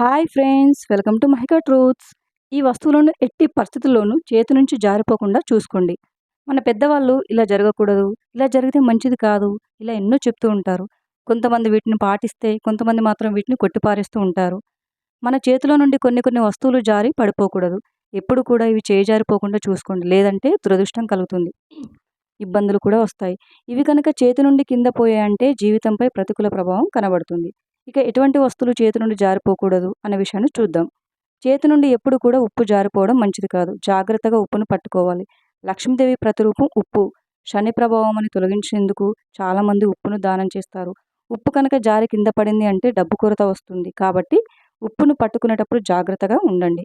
Hi friends welcome to Mahika truths. ఈ వస్తువులను ఎట్టి పరిస్థితుల్లోనూ చేతి నుంచి జారిపోకుండా చూసుకోండి. మన పెద్దవాళ్ళు ఇలా జరగకూడదు ఇలా జరిగితే మంచిది కాదు ఇలా ఎన్నో చెప్తూ ఉంటారు. కొంతమంది వీటిని పాటిస్తే కొంతమంది మాత్రం వీటిని కొట్టిపారేస్తూ ఉంటారు. మన చేతిలో నుండి కొన్ని కొన్ని వస్తువులు జారి పడిపోకూడదు. ఎప్పుడు కూడా ఇవి చేజారిపోకుండా చూసుకోండి లేదంటే దురదృష్టం కలుగుతుంది. ఇబ్బందులు కూడా వస్తాయి. ఇవి కనుక చేతి నుండి కింద పోయాయంటే జీవితంపై ప్రతికూల ప్రభావం కనబడుతుంది. ఇక ఎటువంటి వస్తువులు చేతి నుండి జారిపోకూడదు అనే విషయాన్ని చూద్దాం. చేతి నుండి ఎప్పుడు కూడా ఉప్పు జారిపోవడం మంచిది కాదు. జాగ్రత్తగా ఉప్పును పట్టుకోవాలి. లక్ష్మీదేవి ప్రతిరూపం ఉప్పు. శని ప్రభావం అని తొలగించేందుకు చాలామంది ఉప్పును దానం చేస్తారు. ఉప్పు కనుక జారి కింద పడింది అంటే డబ్బు కొరత వస్తుంది. కాబట్టి ఉప్పును పట్టుకునేటప్పుడు జాగ్రత్తగా ఉండండి.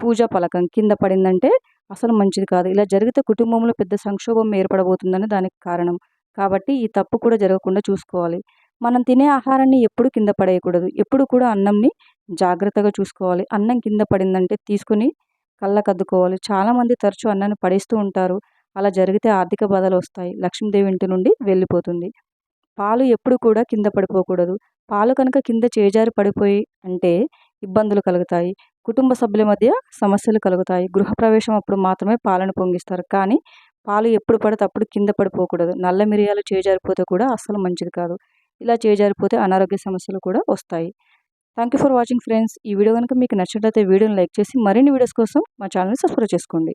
పూజా పలకం కింద పడిందంటే అసలు మంచిది కాదు. ఇలా జరిగితే కుటుంబంలో పెద్ద సంక్షోభం ఏర్పడబోతుందని దానికి కారణం. కాబట్టి ఈ తప్పు కూడా జరగకుండా చూసుకోవాలి. మనం తినే ఆహారాన్ని ఎప్పుడు కింద పడేయకూడదు. ఎప్పుడు కూడా అన్నంని జాగ్రత్తగా చూసుకోవాలి. అన్నం కింద పడిందంటే తీసుకొని కళ్ళకద్దుకోవాలి. చాలామంది తరచూ అన్నాన్ని పడేస్తూ ఉంటారు. అలా జరిగితే ఆర్థిక బాధలు వస్తాయి. లక్ష్మీదేవి ఇంటి నుండి వెళ్ళిపోతుంది. పాలు ఎప్పుడు కూడా కింద పడిపోకూడదు. పాలు కనుక కింద చేజారి పడిపోయి అంటే ఇబ్బందులు కలుగుతాయి. కుటుంబ సభ్యుల మధ్య సమస్యలు కలుగుతాయి. గృహప్రవేశం అప్పుడు మాత్రమే పాలను పొంగిస్తారు. కానీ పాలు ఎప్పుడు పడితే అప్పుడు కింద పడిపోకూడదు. నల్ల మిరియాలు చేజారిపోతే కూడా అస్సలు మంచిది కాదు. ఇలా చేజారిపోతే అనారోగ్య సమస్యలు కూడా వస్తాయి. Thank you for watching friends ఈ వీడియో కనుక మీకు నచ్చినట్లయితే వీడియోని లైక్ చేసి మరిన్ని వీడియోస్ కోసం మా ఛానల్ని సబ్స్క్రైబ్ చేసుకోండి.